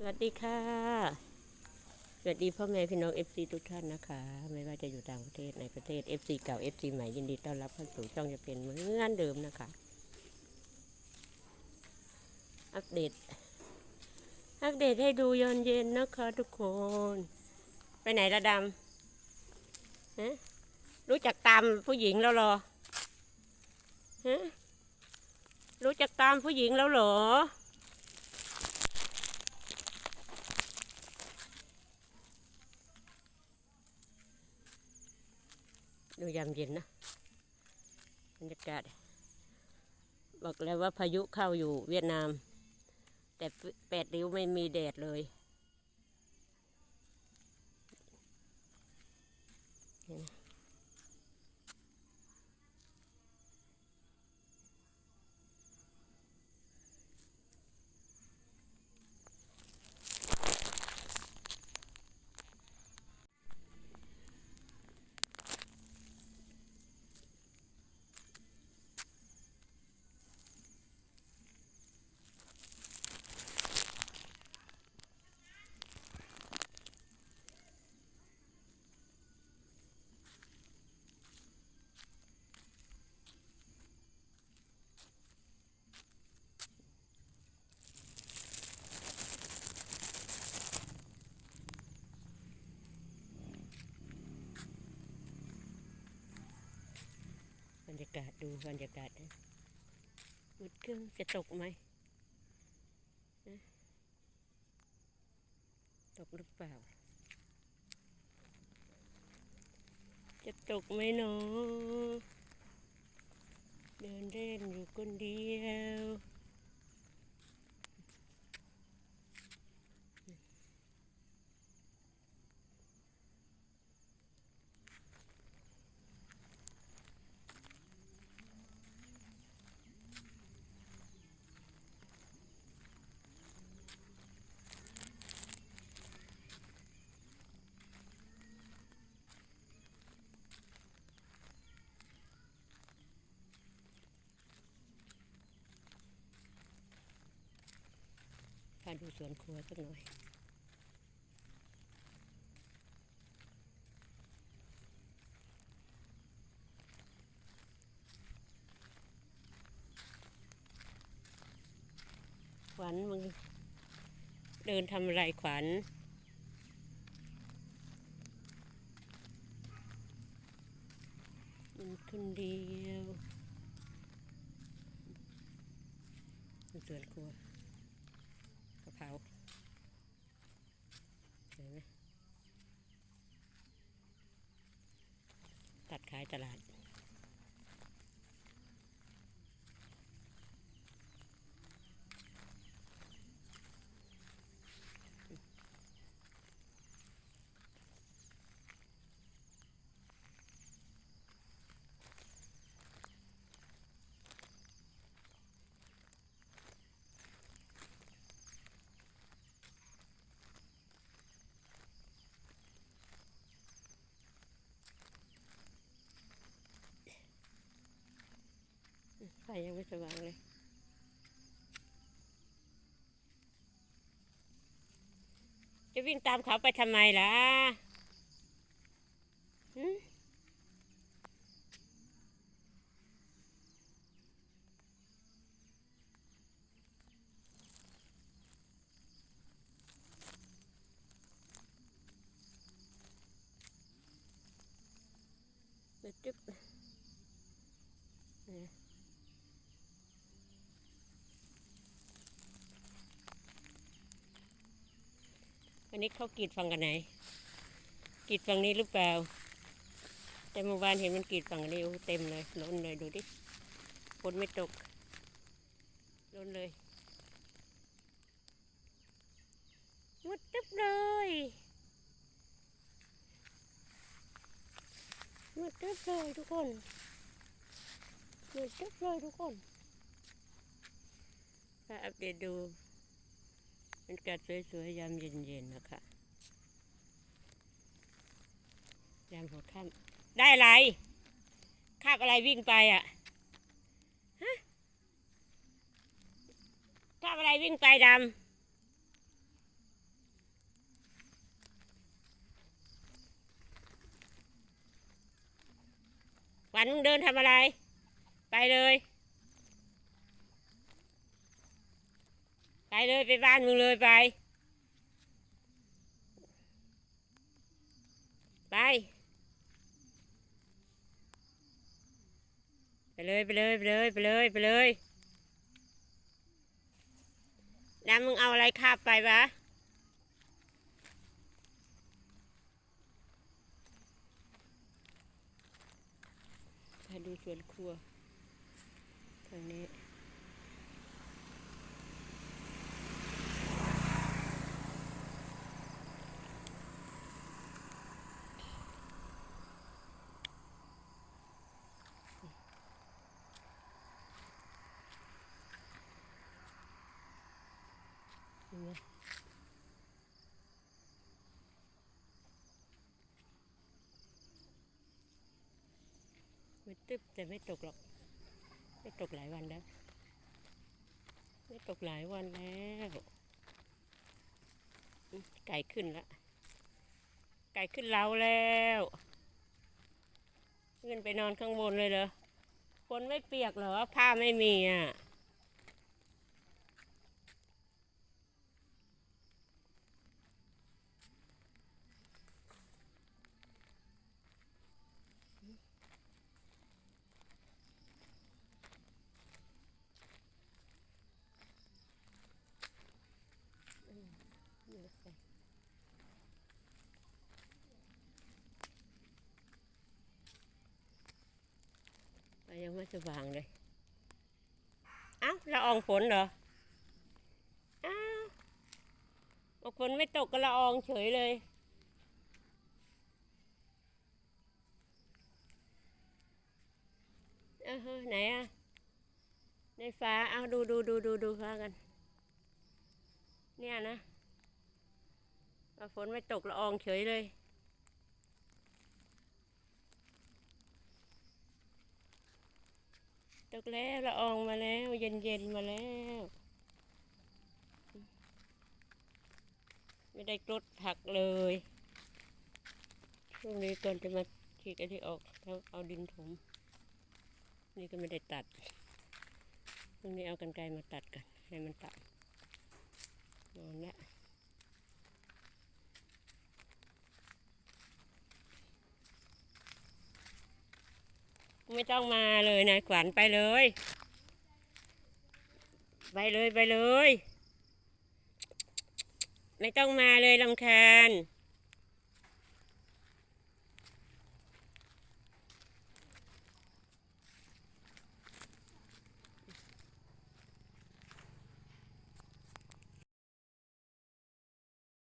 สวัสดีค่ะ สวัสดีพ่อแม่พี่น้อง FC ทุกท่านนะคะ ไม่ว่าจะอยู่ต่างประเทศในประเทศ FC เก่า FC ใหม่ยินดีต้อนรับเข้าสู่ช่องจะเป็นเหมือนเดิมนะคะ อัปเดต อัปเดตให้ดูยอนเย็นนะคะทุกคน ไปไหนละดำฮะรู้จักตามผู้หญิงแล้วหรอฮะรู้จักตามผู้หญิงแล้วหรอ ดูยามเย็นนะบรรยากาศ บอกแล้วว่าพายุเข้าอยู่เวียดนาม แต่แปดริ้วไม่มีแดดเลย รรยากาศดูบรรยากาศนะมืดเครื่องจะตกไหมตกหรือเปล่า จะตกไหมเนาะเดินเล่นอยู่คนเดียว ดูสวนครัวสักหน่อย ขวัญมึงเดินทำอะไรขวัญมันคนเดียวสวนครัว กะเพราเห็นไหมตั ดขายตลาด ไฟยังไม่สว่างเลยจะวิ่งตามเขาไปทำไมล่ะหึเดจึ๊บ นี่ยวันนี้เขากรีดฝั่งกันไหนกรีดฝั่งนี้หรือเปล่า แต่เมื่อวานเห็นมันกรีดฝั่งนี้เต็มเลยล้นเลยดูดิฝนไม่ตกล้นเลยหมดตึ๊บเลยหมดตึ๊บเลยทุกคนหมดตึ๊บเลยทุกคนถ้าอัปเดตดู บรรยกาศสวยๆยามเย็นๆนะคะยามหัวค่ำได้อะไรคาบอะไรวิ่งไปอะฮะคาบอะไรวิ่งไปดำวันมึงเดินทำอะไร ไปเลย ไปเลยไปบ้านมึงเลยไป ไป ไปเลยไปเลยไปเลยไปเลยไปเลยดำมึงเอาอะไรคาบไปวะมาดูสวนครัวทางนี้ เห็นไหมมันตึบแต่ไม่ตกหรอก ไม่ตกหลายวันแล้ว ไม่ตกหลายวันแล้วไก่ขึ้นละไก่ขึ้นเล้าแล้วขึ้นไปนอนข้างบนเลยเหรอคนไม่เปียกเหรอผ้าไม่มีอะ ไปยังไม่สว่างเลยเอ้าละอองฝนเหรออ้าวบอกฝนไม่ตกก็ละอองเฉยเลยเออไหนอะในฟ้า เอาดูดูดูดูดูฟ้ากัน เนี่ยนะ ฝนไม่ตกละอองเฉยเลยตกแล้วละอองมาแล้ว เย็นเย็นมาแล้ว ไม่ได้กรดผักเลยช่วงนี้ก่อนจะมาฉีกไอ้ที่ออกแล้วเอาดินถมนี่ก็ไม่ได้ตัดตรงนี้เอากันไกรมาตัดกันให้มันตัดนอนละ ไม่ต้องมาเลยนายขวัญไปเลย ไปเลยไปเลย ไม่ต้องมาเลยลำคาญ